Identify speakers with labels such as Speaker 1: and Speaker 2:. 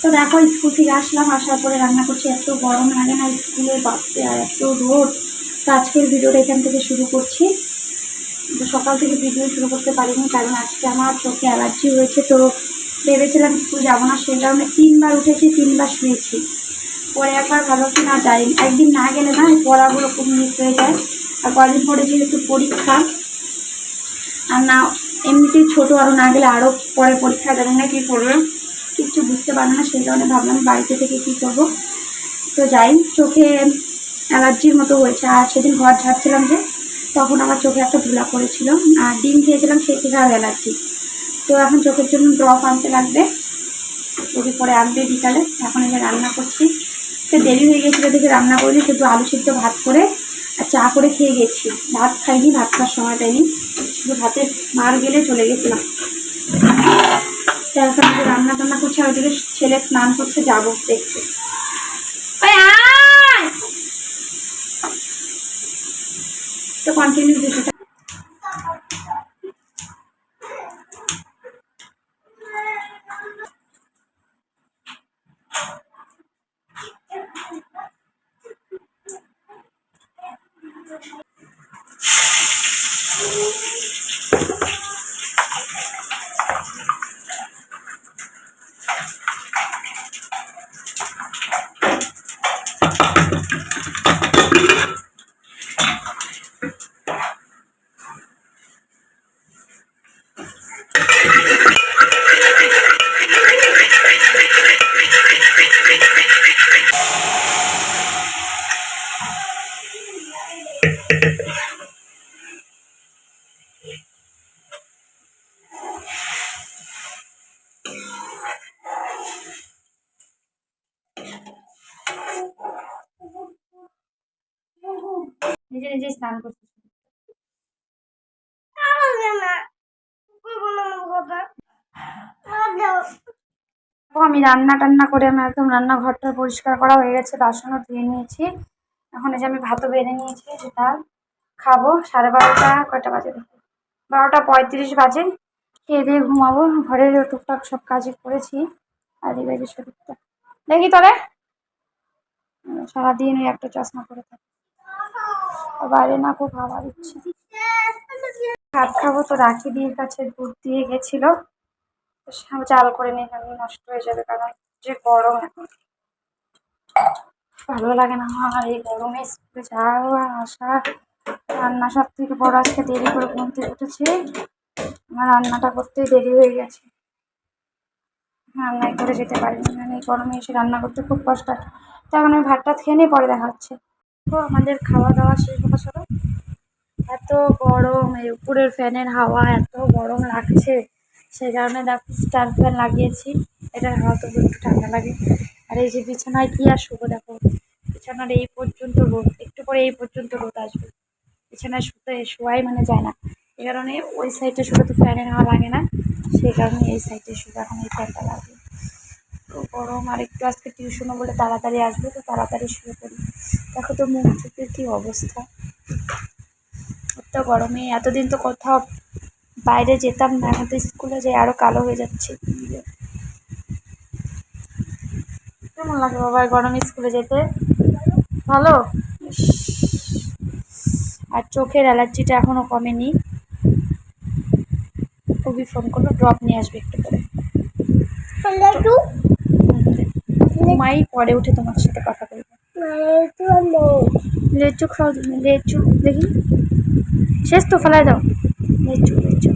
Speaker 1: তো দেখো স্কুল থেকে আসলাম, আসার পরে রান্না করছি এত গরম লাগে না, স্কুলে বাড়তে আর এত রোদ। তো আজকের ভিডিওটা এখান থেকে শুরু করছি। তো সকাল থেকে ভিডিও শুরু করতে পারিনি, কারণ আজকে আমার চোখে অ্যালার্জি হয়েছে। তো ভেবেছিলাম স্কুল যাব না, সেই কারণে তিনবার উঠেছি, তিনবার শুয়েছি। পরে একবার ভালো কি না যাই একদিন না গেলে না পড়াগুলো খুব মিস হয়ে যায়। আর কদিন পরে যেহেতু পরীক্ষা, আর না, এমনিতেই ছোটো আরও না গেলে আরও পরে পরীক্ষা জানি না কী করবে কিচ্ছু বুঝতে পারবে না, সেই কারণে ভাবলাম বাড়িতে থেকে কী করব। তো যাই, চোখে অ্যালার্জির মতো হয়েছে। আর সেদিন ঘর ঝাড়ছিলাম যে, তখন আমার চোখে একটা ধুলা পড়েছিল। আর ডিম খেয়েছিলাম, সেই থেকে আর অ্যালার্জি তো এখন চোখের জন্য ড্রপ আনতে লাগবে। যদি পরে আনবে বিকালে। এখন এখানে রান্না করছি। তো দেরি হয়ে গেছিল দেখে রান্না করিনি, শুধু আলু সিদ্ধ ভাত করে আর চা করে খেয়ে গেছি। ভাত খাইনি, ভাত খাওয়ার সময় পাইনি। শুধু ভাতে মার গেলে চলে গেছিলাম। তো এখন যে রান্না টান্না করছে আর ওদিকে ছেলে স্নান করছে যাব দেখতে! তো কন্টিনিউ ভিডিওটা নিজে নিজে স্নান করছে আমি রান্না টান্না করে আমি একদম রান্নাঘরটা পরিষ্কার করা হয়ে গেছে, বাসনও ধুয়ে নিয়েছি। এখন এই যে আমি ভাতও বেড়ে নিয়েছি সেটা খাব। সাড়ে বারোটা, কয়টা বাজে বারোটা পঁয়ত্রিশ বাজে। খেয়ে দিয়ে ঘুমাবো। ঘরের টুকটাক সব কাজই করেছি। আর এই শরীরটা দেখি তবে। সারাদিন ওই একটা চশমা করে থাকি। বাইরে না খুব হাওয়া দিচ্ছে ভাত খাব তো রাখি দিদির কাছে দুধ দিয়ে গেছিল। চাল করে নিলাম নষ্ট হয়ে যাবে কারণ যে গরম। ভালো লাগে না আমার এই গরমে স্কুলে যাওয়া, আসা, রান্না সব থেকে বড় আজকে দেরি করে ঘুম উঠেছি। আমার রান্নাটা করতে দেরি হয়ে গেছে। রান্নাই করে যেতে পারিনি মানে এই গরমে এসে রান্না করতে খুব কষ্ট হয়। তো এখন আমি ভাতটা খেয়ে নিয়ে পরে দেখা হচ্ছে। তো আমাদের খাওয়া দাওয়া শেষ হওয়া সব এত গরম, এই উপরের ফ্যানের হাওয়া এত গরম লাগছে। সেই কারণে দেখো স্টার ফ্যান লাগিয়েছি। এটার হাওয়া তো একটু ঠান্ডা লাগে। আর এই যে বিছানায় কি আর শুবো দেখো? বিছানার এই পর্যন্ত রোদ, একটু পরে এই পর্যন্ত রোদ আসবে। বিছানায় শুতে শোয়াই মানে যায় না। এই কারণে ওই সাইডে শুলে তো ফ্যানের হাওয়া লাগে না। সেই কারণে এই সাইডে শুধু এখন এই ফ্যানটা লাগে গরম আর একটু আজকে টিউশনও বলে তাড়াতাড়ি আসবে তো তাড়াতাড়ি শুয়ে পড়ি। দেখো তো মুখ চোখের কী অবস্থা। এত গরমে এতদিন তো কোথাও বাইরে যেতাম না এখন তো স্কুলে যাই আরও কালো হয়ে যাচ্ছে। কেমন লাগে বাবা গরমে স্কুলে যেতে? ভালো? আর চোখের অ্যালার্জিটা এখনও কমেনি। খুবই ফোন করল ড্রপ নিয়ে আসবে একটু করে ঘুমাই, পরে উঠে তোমার সাথে কথা বলব। লেচু খাও লেচু, দেখি। শেষ তো ফেলায় দাও। লেচু লেচু।